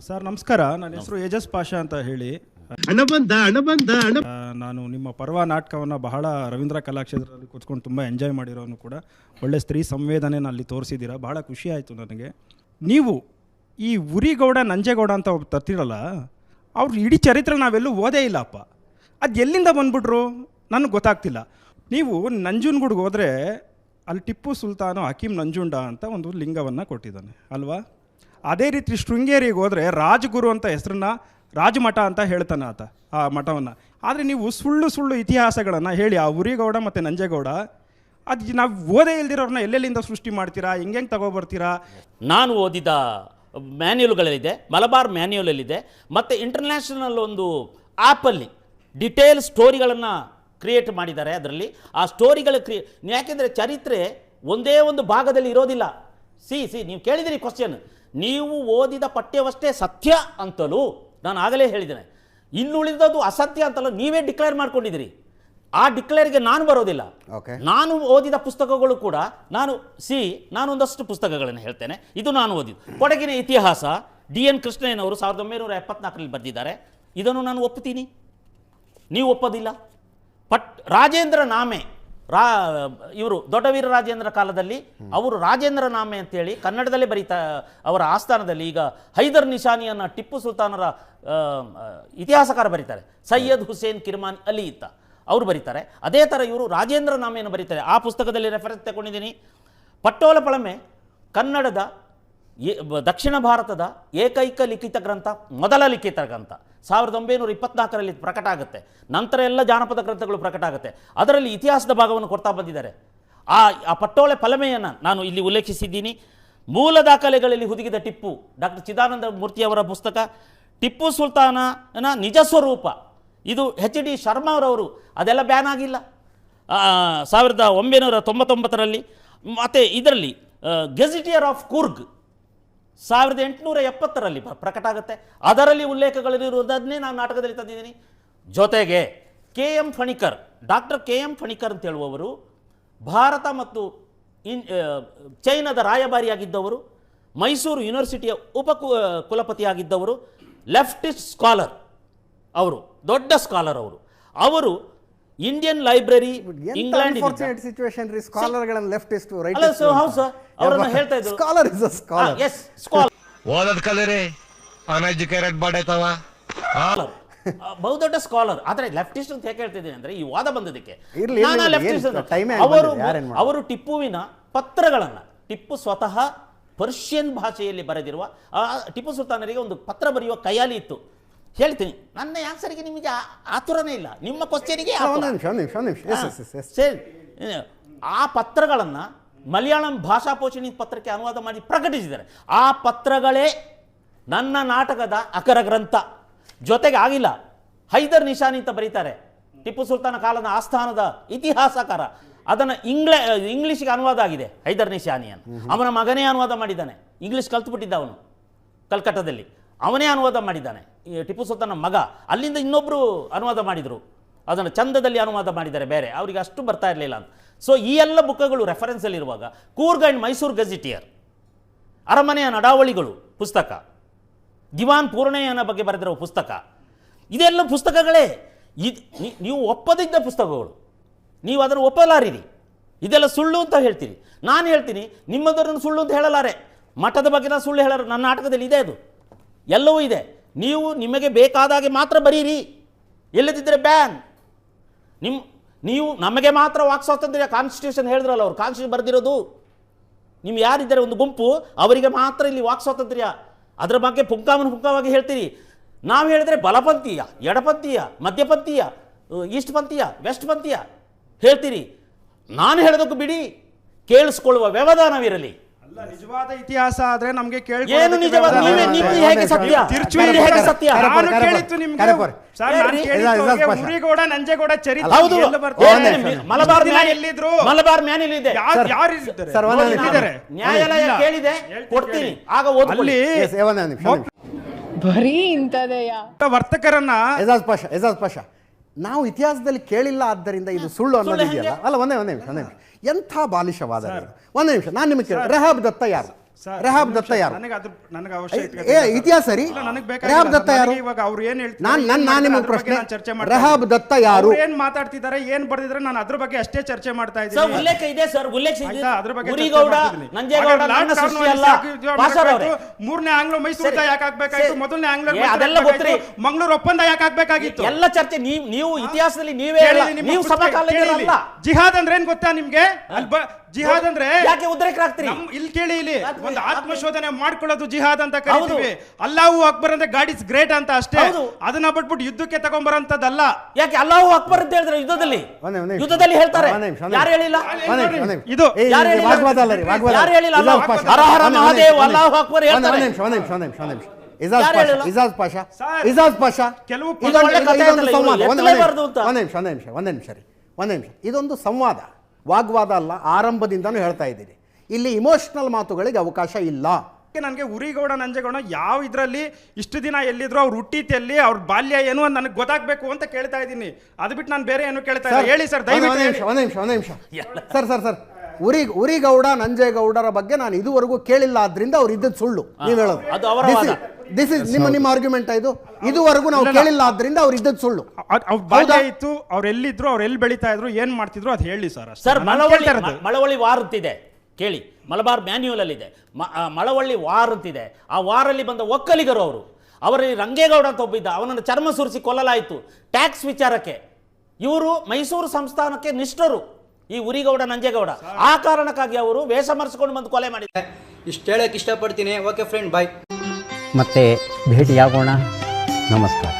Sir ನಮಸ್ಕಾರ. ನನ್ನ ಹೆಸರು ಯಜಸ್ ಪಾಷಾ ಅಂತ ಹೇಳಿ. ಆ, ನಾನು ನಿಮ್ಮ ಪರ್ವ ನಾಟಕವನ್ನು ಬಹಳ ರವೀಂದ್ರ ಕಲಾಕ್ಷೇತ್ರದಲ್ಲಿ ಕೂತ್ಕೊಂಡು ತುಂಬ ಎಂಜಾಯ್ ಮಾಡಿರೋನು ಕೂಡ. ಒಳ್ಳೆ ಸ್ತ್ರೀ ಸಂವೇದನೆನ ಅಲ್ಲಿ ತೋರಿಸಿದ್ದೀರಾ. ಬಹಳ ಖುಷಿ ಆಯಿತು ನನಗೆ. ನೀವು ಈ ಉರಿಗೌಡ ನಂಜೇಗೌಡ ಅಂತ ಒಬ್ಬ ತರ್ತಿರಲ್ಲ ಅವ್ರ ಇಡೀ ಚರಿತ್ರೆ ನಾವೆಲ್ಲೂ ಓದೇ ಇಲ್ಲಪ್ಪ. ಅದು ಎಲ್ಲಿಂದ ಬಂದ್ಬಿಟ್ರು? ನನಗೆ ಗೊತ್ತಾಗ್ತಿಲ್ಲ. ನೀವು ನಂಜುನ್ಗೂಡ್ಗೆ ಹೋದರೆ ಅಲ್ಲಿ ಟಿಪ್ಪು ಸುಲ್ತಾನು ಹಕೀಮ್ ನಂಜುಂಡ ಅಂತ ಒಂದು ಲಿಂಗವನ್ನು ಕೊಟ್ಟಿದ್ದಾನೆ. ಅಲ್ವಾ? ಅದೇ ರೀತಿ ಶೃಂಗೇರಿಗೆ ಹೋದರೆ ರಾಜಗುರು ಅಂತ ಹೆಸರನ್ನ ರಾಜಮಠ ಅಂತ ಹೇಳ್ತಾನೆ ಆತ, ಆ ಮಠವನ್ನು. ಆದರೆ ನೀವು ಸುಳ್ಳು ಸುಳ್ಳು ಇತಿಹಾಸಗಳನ್ನು ಹೇಳಿ, ಆ ಉರಿಗೌಡ ಮತ್ತು ನಂಜೇಗೌಡ, ಅದು ನಾವು ಓದೇ ಇಲ್ದಿರೋರನ್ನ ಎಲ್ಲೆಲ್ಲಿಂದ ಸೃಷ್ಟಿ ಮಾಡ್ತೀರಾ ಹೆಂಗೆ ತಗೊಬರ್ತೀರಾ? ನಾನು ಓದಿದ ಮ್ಯಾನ್ಯೂಲ್ಗಳಲ್ಲಿದೆ ಮಲಬಾರ್ ಮ್ಯಾನ್ಯೂಲಲ್ಲಿದೆ ಮತ್ತು ಇಂಟರ್ನ್ಯಾಷನಲ್ ಒಂದು ಆ್ಯಪಲ್ಲಿ ಡಿಟೇಲ್ ಸ್ಟೋರಿಗಳನ್ನು ಕ್ರಿಯೇಟ್ ಮಾಡಿದ್ದಾರೆ ಅದರಲ್ಲಿ. ಆ ಸ್ಟೋರಿಗಳ ಕ್ರಿಯೇ ಯಾಕೆಂದರೆ ಚರಿತ್ರೆ ಒಂದೇ ಒಂದು ಭಾಗದಲ್ಲಿ ಇರೋದಿಲ್ಲ. ಸಿ ಸಿ, ನೀವು ಕೇಳಿದಿರಿ ಕ್ವಶನ್ ನೀವು ಓದಿದ ಪಠ್ಯವಷ್ಟೇ ಸತ್ಯ ಅಂತಲೂ ನಾನು ಆಗಲೇ ಹೇಳಿದ್ದೇನೆ. ಇನ್ನುಳಿದದ್ದು ಅಸತ್ಯ ಅಂತಲೂ ನೀವೇ ಡಿಕ್ಲೇರ್ ಮಾಡ್ಕೊಂಡಿದ್ದೀರಿ. ಆ ಡಿಕ್ಲೇರ್ಗೆ ನಾನು ಬರೋದಿಲ್ಲ. ಓಕೆ ನಾನು ಓದಿದ ಪುಸ್ತಕಗಳು ಕೂಡ ನಾನು ಸಿ ನಾನು ಒಂದಷ್ಟು ಪುಸ್ತಕಗಳನ್ನು ಹೇಳ್ತೇನೆ. ಇದು ನಾನು ಓದಿದ್ದು. ಕೊಡಗಿನ ಇತಿಹಾಸ ಡಿ ಎನ್ ಕೃಷ್ಣಯ್ಯನವರು ಸಾವಿರದ ಒಂಬೈನೂರ ಎಪ್ಪತ್ನಾಲ್ಕರಲ್ಲಿ ಬರೆದಿದ್ದಾರೆ. ಇದನ್ನು ನಾನು ಒಪ್ಪುತ್ತೀನಿ. ನೀವು ಒಪ್ಪೋದಿಲ್ಲ. ಪಟ್ ರಾಜೇಂದ್ರ ನಾಮೆ ರಾ, ಇವರು ದೊಡ್ಡವೀರ ರಾಜೇಂದ್ರ ಕಾಲದಲ್ಲಿ ಅವರು ರಾಜೇಂದ್ರ ನಾಮೆ ಅಂತೇಳಿ ಕನ್ನಡದಲ್ಲೇ ಬರೀತಾ, ಅವರ ಆಸ್ಥಾನದಲ್ಲಿ ಈಗ ಹೈದರ್ ನಿಶಾನಿಯನ್ನು ಟಿಪ್ಪು ಸುಲ್ತಾನರ ಇತಿಹಾಸಕಾರ ಬರೀತಾರೆ. ಸೈಯದ್ ಹುಸೇನ್ ಕಿರ್ಮಾನ್ ಅಲಿ ಇತ್ತ ಅವರು ಬರೀತಾರೆ. ಅದೇ ಥರ ಇವರು ರಾಜೇಂದ್ರ ನಾಮೆಯನ್ನು ಬರೀತಾರೆ. ಆ ಪುಸ್ತಕದಲ್ಲಿ ರೆಫರೆನ್ಸ್ ತಗೊಂಡಿದ್ದೀನಿ. ಪಟ್ಟೋಲ ಪಳಮೆ, ಕನ್ನಡದ ದಕ್ಷಿಣ ಭಾರತದ ಏಕೈಕ ಲಿಖಿತ ಗ್ರಂಥ, ಮೊದಲ ಲಿಖಿತ ಗ್ರಂಥ. ಸಾವಿರದ ಒಂಬೈನೂರ ಇಪ್ಪತ್ನಾಲ್ಕರಲ್ಲಿ ಪ್ರಕಟ ಆಗುತ್ತೆ. ನಂತರ ಎಲ್ಲ ಜಾನಪದ ಗ್ರಂಥಗಳು ಪ್ರಕಟ ಆಗುತ್ತೆ. ಅದರಲ್ಲಿ ಇತಿಹಾಸದ ಭಾಗವನ್ನು ಕೊಡ್ತಾ ಬಂದಿದ್ದಾರೆ. ಆ ಆ ಪಟ್ಟೋಳೆ ಫಲಮೆಯನ್ನು ನಾನು ಇಲ್ಲಿ ಉಲ್ಲೇಖಿಸಿದ್ದೀನಿ. ಮೂಲ ದಾಖಲೆಗಳಲ್ಲಿ ಹುದುಗಿದ ಟಿಪ್ಪು ಡಾಕ್ಟರ್ ಚಿದಾನಂದ ಮೂರ್ತಿಯವರ ಪುಸ್ತಕ, ಟಿಪ್ಪು ಸುಲ್ತಾನನ ನಿಜ ಸ್ವರೂಪ. ಇದು ಎಚ್ ಡಿ ಶರ್ಮಾರವರು ಅದೆಲ್ಲ ಬ್ಯಾನ್ ಆಗಿಲ್ಲ. ಸಾವಿರದ ಒಂಬೈನೂರ ತೊಂಬತ್ತೊಂಬತ್ತರಲ್ಲಿ, ಮತ್ತು ಇದರಲ್ಲಿ ಗೆಜಿಟಿಯರ್ ಆಫ್ ಕೂರ್ಗ್ ಸಾವಿರದ ಎಂಟುನೂರ ಎಪ್ಪತ್ತರಲ್ಲಿ ಪ್ರ- ಪ್ರಕಟ ಆಗುತ್ತೆ. ಅದರಲ್ಲಿ ಉಲ್ಲೇಖಗಳಿರುವುದನ್ನೇ ನಾನು ನಾಟಕದಲ್ಲಿ ತಂದಿದ್ದೀನಿ. ಜೊತೆಗೆ K M Panikkar, doctor K M Panikkar ಅಂತ ಹೇಳುವವರು, ಭಾರತ ಮತ್ತು ಇನ್ ಚೈನಾದ ರಾಯಭಾರಿಯಾಗಿದ್ದವರು, ಮೈಸೂರು ಯೂನಿವರ್ಸಿಟಿಯ ಉಪ ಕುಲಪತಿಯಾಗಿದ್ದವರು, ಲೆಫ್ಟಿಸ್ಟ್ ಸ್ಕಾಲರ್ ಅವರು, ದೊಡ್ಡ ಸ್ಕಾಲರ್ ಅವರು. ಅವರು Indian library England unfortunate situation ರೀ ಸ್ಕಾಲರ್ಗಳನ್ನ ಲೆಫ್ಟಿಸ್ಟ್ ರೈಟ್ ಅಲ್ಲ ಹೌದು ಸರ್ ಅವರನ್ನು ಹೇಳ್ತಾ ಇದ್ರು. Scholar is a scholar as scholar ಓದದ ಕಲೀರಿ. ಅನ್ಎಜುಕೇಟೆಡ್ ಬಾಡೈತವ ಸ್ಕಾಲರ್ ಬಹುದೊಡ್ಡ ಸ್ಕಾಲರ್ ಆದ್ರೆ ಲೆಫ್ಟಿಸ್ಟ್ ಅಂತ ಹೇಗೆ ಹೇಳ್ತಿದ್ದೀನಿ ಅಂದ್ರೆ ಈ ವಾದ ಬಂದದಕ್ಕೆ. ಅವರು? ಅವರು ಟಿಪ್ಪುವಿನ ಪತ್ರಗಳನ್ನ ಟಿಪ್ಪು ಸ್ವತಃ ಪರ್ಷಿಯನ್ ಭಾಷೆಯಲ್ಲಿ ಬರೆದಿರುವ ಆ ಟಿಪ್ಪು ಸುಲ್ತಾನರಿಗೆ ಒಂದು ಪತ್ರ ಬರೆಯುವ ಕೈಯಾಲಿ ಇತ್ತು. ಹೇಳ್ತೀನಿ. ನನ್ನ ಆನ್ಸರ್ಗೆ ನಿಮಗೆ ಆತುರನೇ ಇಲ್ಲ. ನಿಮ್ಮ ಕ್ವಶನಿಗೆ ಸರಿ. ಆ ಪತ್ರಗಳನ್ನು ಮಲಯಾಳಂ ಭಾಷಾ ಪೋಷಣಿ ಪತ್ರಕ್ಕೆ ಅನುವಾದ ಮಾಡಿ ಪ್ರಕಟಿಸಿದ್ದಾರೆ. ಆ ಪತ್ರಗಳೇ ನನ್ನ ನಾಟಕದ ಅಕರ ಗ್ರಂಥ. ಜೊತೆಗೆ ಆಗಿಲ್ಲ. ಹೈದರ್ ನಿಶಾನಿ ಅಂತ ಬರೀತಾರೆ. ಟಿಪ್ಪು ಸುಲ್ತಾನ ಕಾಲದ ಆಸ್ಥಾನದ ಇತಿಹಾಸಕಾರ. ಅದನ್ನು ಇಂಗ್ಲ ಇಂಗ್ಲೀಷ್ಗೆ ಅನುವಾದ ಆಗಿದೆ ಹೈದರ್ ನಿಶಾನಿಯನ್ನು. ಅವನ ಮಗನೇ ಅನುವಾದ ಮಾಡಿದ್ದಾನೆ. ಇಂಗ್ಲೀಷ್ ಕಲ್ತುಬಿಟ್ಟಿದ್ದ ಅವನು ಕಲ್ಕಟ್ಟದಲ್ಲಿ. ಅವನೇ ಅನುವಾದ ಮಾಡಿದ್ದಾನೆ. ಟಿಪ್ಪು ಸುಲ್ತಾನ ಮಗ, ಅಲ್ಲಿಂದ ಇನ್ನೊಬ್ಬರು ಅನುವಾದ ಮಾಡಿದರು. ಅದನ್ನು ಚಂದದಲ್ಲಿ ಅನುವಾದ ಮಾಡಿದ್ದಾರೆ ಬೇರೆ, ಅವರಿಗೆ ಅಷ್ಟು ಬರ್ತಾ ಇರಲಿಲ್ಲ ಅಂತ. ಸೊ ಈ ಎಲ್ಲ ಬುಕ್ಗಳು ರೆಫರೆನ್ಸಲ್ಲಿರುವಾಗ ಕೂರ್ಗ್ ಆ್ಯಂಡ್ ಮೈಸೂರು ಗೆಜಿಟಿಯರ್ ಅರಮನೆಯ ನಡಾವಳಿಗಳು ಪುಸ್ತಕ, ದಿವಾನ್ ಪೂರ್ಣಯ್ಯನ ಬಗ್ಗೆ ಬರೆದಿರುವ ಪುಸ್ತಕ, ಇದೆಲ್ಲ ಪುಸ್ತಕಗಳೇ. ಇದು ನೀವು ಒಪ್ಪದಿದ್ದ ಪುಸ್ತಕಗಳು. ನೀವು ಅದನ್ನು ಒಪ್ಪಲಾರಿರಿ. ಇದೆಲ್ಲ ಸುಳ್ಳು ಅಂತ ಹೇಳ್ತೀರಿ. ನಾನು ಹೇಳ್ತೀನಿ ನಿಮ್ಮದರನ್ನು ಸುಳ್ಳು ಅಂತ ಹೇಳಲಾರೆ. ಮಠದ ಬಗ್ಗೆ ನಾನು ಸುಳ್ಳು ಹೇಳರು ನನ್ನ ನಾಟಕದಲ್ಲಿ ಇದೆ ಅದು. ಎಲ್ಲವೂ ಇದೆ. ನೀವು ನಿಮಗೆ ಬೇಕಾದಾಗೆ ಮಾತ್ರ ಬರೀರಿ. ಇಲ್ಲದಿದ್ದರೆ ಬ್ಯಾನ್ ನಿಮ್ಮ ನೀವು ನಮಗೆ ಮಾತ್ರ ವಾಕ್ ಸ್ವಾತಂತ್ರ್ಯ ಕಾನ್ಸ್ಟಿಟ್ಯೂಷನ್ ಹೇಳಿದ್ರಲ್ಲ ಅವರು ಕಾನ್ಸ್ಟಿಟ್ಯೂಷನ್ ಬರೆದಿರೋದು. ನಿಮ್ಗೆ ಯಾರಿದ್ದಾರೆ ಒಂದು ಗುಂಪು, ಅವರಿಗೆ ಮಾತ್ರ ಇಲ್ಲಿ ವಾಕ್ ಸ್ವಾತಂತ್ರ್ಯ ಅದರ ಬಗ್ಗೆ ಪುಂಕಾಮನ ಪುಂಕವಾಗಿ ಹೇಳ್ತೀರಿ. ನಾವು ಹೇಳಿದ್ರೆ ಬಲಪಂಥೀಯ, ಎಡಪಂಥೀಯ, ಮಧ್ಯಪಂಥೀಯ ಈಸ್ಟ್ ಪಂಥೀಯ ವೆಸ್ಟ್ ಪಂಥೀಯ ಹೇಳ್ತೀರಿ. ನಾನು ಹೇಳೋದಕ್ಕೂ ಬಿಡಿ, ಕೇಳಿಸ್ಕೊಳ್ಳುವ ವ್ಯವಧಾನವಿರಲಿ. ನಿಜವಾದ ಇತಿಹಾಸ ಆದ್ರೆ ನಮಗೆ ಏನು ನಿಜವಾದ? ಹೇಗೆ ಸತ್ಯ? ತಿರ್ಚು ಹೇಗೆ ಸತ್ಯ? ಕರೆ- ನಾನು ಕೇಳಿತ್ತು ನಿಮ್ಗೆ. ಸರ್ ನಾನು ಕೇಳಿದ್ದು ಉರಿಗೌಡ ನಂಜೇಗೌಡ ಚರಿತ್ರೆ ಹೌದು. ಮಲಬಾರ್ ಮ್ಯಾನ್ ಎಲ್ಲಿದ್ರು? ಮಲಬಾರ್ ಮ್ಯಾನ್ ಇದೆ ಯಾರು ಯಾರು ಇದ್ದಾರೆ? ಸರ್, ಒಂದೇ ಇದ್ದಾರೆ. ನ್ಯಾಯಾಲಯ ಕೇಳಿದೆ. ಕೊಡ್ತೀನಿ. ಆಗ ಓದ್ಕೊಳ್ಳಿ. ನಿಮಿಷ ಬರೀ ಇಂತದೆಯ ವರ್ತಕರನ್ನ ಎಜಾಜ್ ಪಾಷ ಎಜಾಜ್ ಪಾಷ ನಾವು ಇತಿಹಾಸದಲ್ಲಿ ಕೇಳಿಲ್ಲ ಆದ್ದರಿಂದ ಇದು ಸುಳ್ಳು ಅನ್ನೋದಿದೆಯಲ್ಲ? ಅಲ್ಲ ಒಂದೇ ಒಂದೇ ನಿಮಿಷ ಒಂದೇ ನಿಮಿಷ. ಎಂಥ ಬಾಲಿಶವಾದ ಇದು. ಒಂದೇ ನಿಮಿಷ ನಾನು ನಿಮಗೆ ರೆಹಾಬ್ ದತ್ತ ಯಾರು? ರೆಹಾಬ್ ದತ್ತ ಯಾರು? ನನಗೆ ಅವಶ್ಯಕತೆ ಏ ಇತಿಹಾಸ ರೀ ಇಲ್ಲ, ನನಗೆ ಬೇಕಾಗಿಲ್ಲ. ರೆಹಾಬ್ ದತ್ತ ಯಾರು? ಇವಾಗ ಅವ್ರು ಏನ್ ಹೇಳ್ತಾರೆ, ನಾನ್ ನಾನು ನಿಮಗೆ ಪ್ರಶ್ನೆ ಚರ್ಚೆ ರೆಹಾಬ್ ದತ್ತ ಯಾರು? ಅವ್ರು ಏನ್ ಮಾತಾಡ್ತಿದ್ದಾರೆ ಏನ್ ಬರ್ದಿದ್ರೆ ನಾನು ಅದ್ರ ಬಗ್ಗೆ ಅಷ್ಟೇ ಚರ್ಚೆ ಮಾಡ್ತಾ ಸರ್ ಇದ್ದೀನಿ ಉಲ್ಲೇಖ ಇದೆ ಸರ್ ಉಲ್ಲೇಖ ಇದೆ. ಅದ್ರ ಬಗ್ಗೆ ನಂಜೇಗೌಡ ನನ್ನ ಸೃಷ್ಟಿ ಅಲ್ಲ. ಪಾಸರ್ ಅವರೇ ಮೂರನೇ ಆಂಗ್ಲೋ ಮೈಸೂರು ಸರಿ. ಯಾಕೆ ಮೊದಲನೇ ಆಂಗ್ಲೋ ಅದೆಲ್ಲ ಗೊತ್ತ್ರಿ. ಮಂಗಳೂರು ಒಪ್ಪಂದ ಯಾಕೆ ಆಗ್ಬೇಕಾಗಿತ್ತು? ಎಲ್ಲ ಚರ್ಚೆ ನೀವು ನೀವು ಇತಿಹಾಸದಲ್ಲಿ ನೀವೇ ಹೇಳಿ ನೀವು ಸಭಾ ಕಾಲೇಜಲ್ಲ ಕೇಳಿ. ಜಿಹಾದ್ ಅಂದ್ರೆ ಏನ್ ಗೊತ್ತಾ ನಿಮ್ಗೆ? ಅಲ್ಲಿ ಜಿಹಾದ್ ಅಂದ್ರೆ ಯಾಕೆ ಉದ್ರೇಕ ಆಗ್ತೀರಿ ಇಲ್ಲಿ ಕೇಳಿ ಇಲ್ಲಿ ಒಂದು ಆತ್ಮಶೋಧನೆ ಮಾಡ್ಕೊಳ್ಳೋದು ಜಿಹಾದ್ ಅಂತ ಕರೀತೀವಿ ಅಲ್ಲಾಹು ಅಕ್ಬರ್ ಅಂದ್ರೆ ಗಾಡ್ ಇಸ್ ಗ್ರೇಟ್ ಅಂತ ಅಷ್ಟೇ ಅದನ್ನ ಬಿಟ್ಬಿಟ್ಟು ಯುದ್ಧಕ್ಕೆ ತಗೊಂಬರಂತದ್ದಲ್ಲ ಯಾಕೆ ಅಲ್ಲಾಹು ಅಕ್ಬರ್ ಅಂತ ಹೇಳಿದ್ರೆ ಯುದ್ಧದಲ್ಲಿ ಯುದ್ಧದಲ್ಲಿ ಹೇಳ್ತಾರೆ ಯಾರು ಹೇಳಿಲ್ಲ. ಇದು- ಯಾರು ಹೇಳಿಲ್ಲ? ಮಹಾದೇವ್, ಅಲ್ಲಾಹು ಅಕ್ಬರ್ ಒಂದೇ- ಹೇಳ್ತಾರೆ. ಒಂದೇ ನಿಮಿಷ, ಒಂದೇ ನಿಮಿಷ, ಒಂದೇ ನಿಮಿಷ, ಒಂದೇ ನಿಮಿಷ. ಇಜಾಜ್ ಯಾರು ಇಜಾಜ್ ಪಾಷಾ ಇಜಾಜ್ ಪಾಷಾ ಕೆಲವು ಇದೊಂದು- ಕಥೆ ಇದೊಂದು ಅಂತಲ್ಲ, ಸಂವಾದ ಇವ್ರು ಅಂತ. ಒಂದೇ ನಿಮಿಷ ಒಂದೇ ನಿಮಿಷ ಒಂದೇ ನಿಮಿಷ ರೀ ಒಂದೇ ನಿಮಿಷ ಇದೊಂದು ಸಂವಾದ ವಾಗ್ವಾದ ಅಲ್ಲ ಆರಂಭದಿಂದನೂ ಹೇಳ್ತಾ ಇದ್ದೀನಿ. ಇಲ್ಲಿ ಇಮೋಷನಲ್ ಮಾತುಗಳಿಗೆ ಅವಕಾಶ ಇಲ್ಲ. ನನಗೆ ಉರಿಗೌಡ ನಂಜೇಗೌಡ ಯಾವ ಇದರಲ್ಲಿ ಇಷ್ಟು ದಿನ ಎಲ್ಲಿದ್ರು ಅವ್ರು ಹುಟ್ಟಿತೆಲ್ಲಿ ಅವ್ರ ಬಾಲ್ಯ ಏನು ಅಂತ ನನಗೆ ಗೊತ್ತಾಗಬೇಕು ಅಂತ ಕೇಳ್ತಾ ಇದ್ದೀನಿ. ಅದು ಬಿಟ್ಟು ನಾನು ಬೇರೆ ಏನು ಕೇಳ್ತಾ ಇಲ್ಲ. ಹೇಳಿ ಸರ್ ಒಂದೇ ದಯವಿಟ್ಟು ನಿಮಿಷ ಒಂದು ನಿಮಿಷ ಒಂದು ನಿಮಿಷ. Sir sir sir. Uri Urigowda ನಂಜೇಗೌಡರ ಬಗ್ಗೆ ನಾನು ಇದುವರೆಗೂ ಕೇಳಿಲ್ಲ ಆದ್ರಿಂದ ಅವ್ರು ಇದ್ದದ್ದು ಸುಳ್ಳು. ನೀವು ಹೇಳೋದು. ಅದು ಅವರ ವಾದ. ದಿಸ್ ಇಸ್ ನಿಮ್ಮ ನಿಮ್ಮ ಆರ್ಗ್ಯುಮೆಂಟ್ ಇದು. ಇದುವರೆಗೂ ನಾವು ಕೇಳಿಲ್ಲ ಆದ್ರಿಂದ ಅವ್ರು ಇದ್ದದ್ದು ಸುಳ್ಳು. ಅವ್ರ ಬಾಲ್ಯ? ಇತ್ತು ಅವ್ರು ಎಲ್ಲಿದ್ರು ಅವ್ರು ಎಲ್ಲಿ ಬೆಳೀತಾ ಇದ್ರು ಏನ್ ಮಾಡ್ತಿದ್ರು ಅದು ಹೇಳಿ ಸರ್ ಅಷ್ಟೇ. ಸರ್ ಮಳವಳ್ಳಿ ವಾರುತ್ತಿದೆ ಮಳವಳ್ಳಿ ವಾರ್ ಅಂತಿದೆ ಕೇಳಿ ಮಲಬಾರ್ ಮ್ಯಾನ್ಯುವಲ್ ಅಲ್ಲಿ ಇದೆ ಮಳವಳ್ಳಿ ವಾರ್ ಅಂತಿದೆ ಆ ವಾರಲ್ಲಿ ಬಂದ ಒಕ್ಕಲಿಗರು ಅವರು. ಅವರಲ್ಲಿ ರಂಗೇಗೌಡ ಅಂತ ಒಬ್ಬಿದ್ದ ಅವನನ್ನು ಚರ್ಮ ಸುರಿಸಿ ಕೊಲ್ಲಲಾಯಿತು. ಟ್ಯಾಕ್ಸ್ ವಿಚಾರಕ್ಕೆ. ಇವರು ಮೈಸೂರು ಸಂಸ್ಥಾನಕ್ಕೆ ನಿಷ್ಠರು. ಈ ಉರಿಗೌಡ ನಂಜೇಗೌಡ. ಆ ಕಾರಣಕ್ಕಾಗಿ ಅವರು ವೇಷ ಮರೆಸಿಕೊಂಡು ಬಂದು ಕೊಲೆ ಮಾಡಿದ್ದಾರೆ. ಇಷ್ಟು ಹೇಳಕ್ಕೆ ಇಷ್ಟಪಡ್ತೀನಿ. ಓಕೆ ಫ್ರೆಂಡ್ ಬಾಯ್ ಮತ್ತೆ ಭೇಟಿಯಾಗೋಣ. ನಮಸ್ಕಾರ.